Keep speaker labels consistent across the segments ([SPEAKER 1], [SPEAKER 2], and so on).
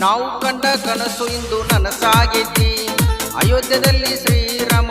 [SPEAKER 1] ನಾವು ಕಂಡ ಕನಸು ಇಂದು ನನಸಾಗೈತಿ. ಅಯೋಧ್ಯದಲ್ಲಿ ಶ್ರೀರಾಮ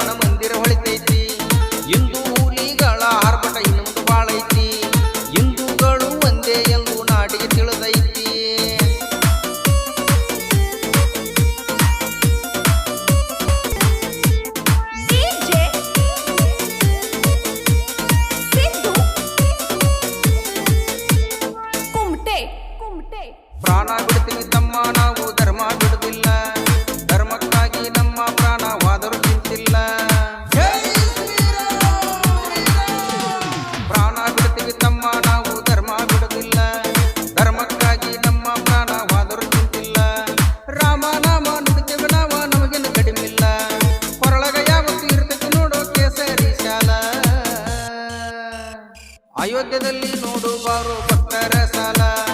[SPEAKER 1] ಅಯೋಧ್ಯದಲ್ಲಿ ನೋಡುವರು ಭಕ್ತರ ಸಾಲ.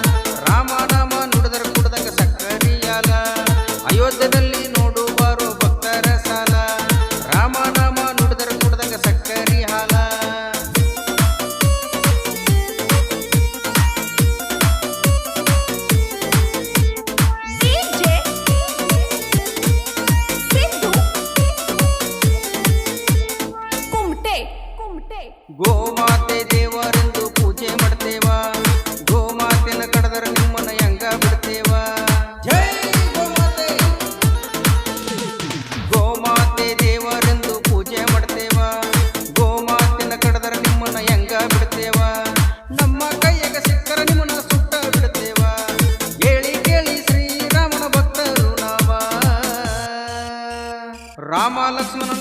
[SPEAKER 1] మహాలక్ష్మణుని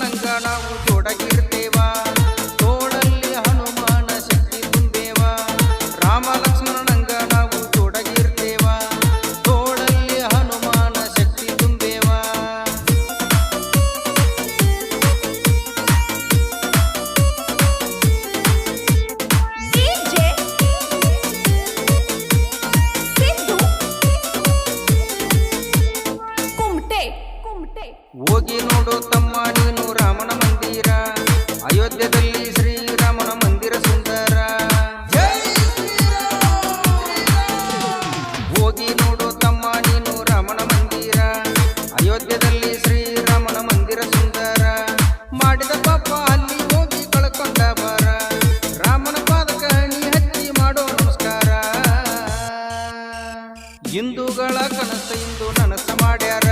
[SPEAKER 1] ಹಿಂದೂಗಳ ಕನಸು ಇಂದು ನನಸ ಮಾಡ್ಯಾರ.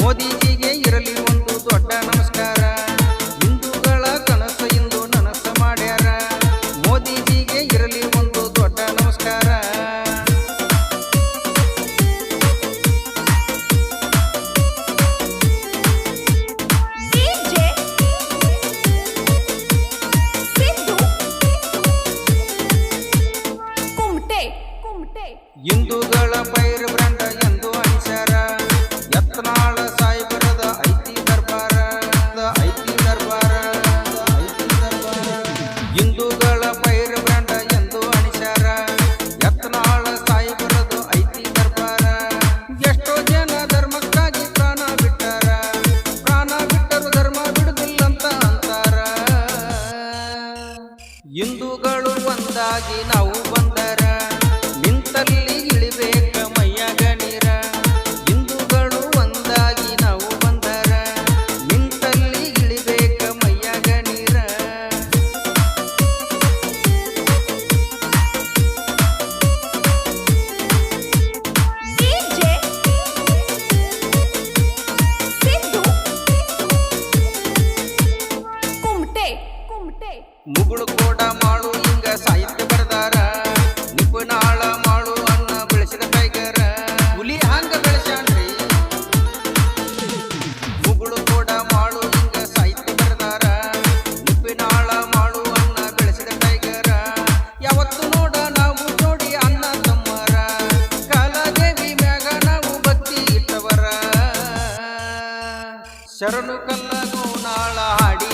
[SPEAKER 1] ಮೋದಿಜಿಗೆ ಆಗಿ ನಾವು
[SPEAKER 2] ಶರಣು
[SPEAKER 1] ಕಲ್ಲನು ನಾಳ ಹಾಡಿ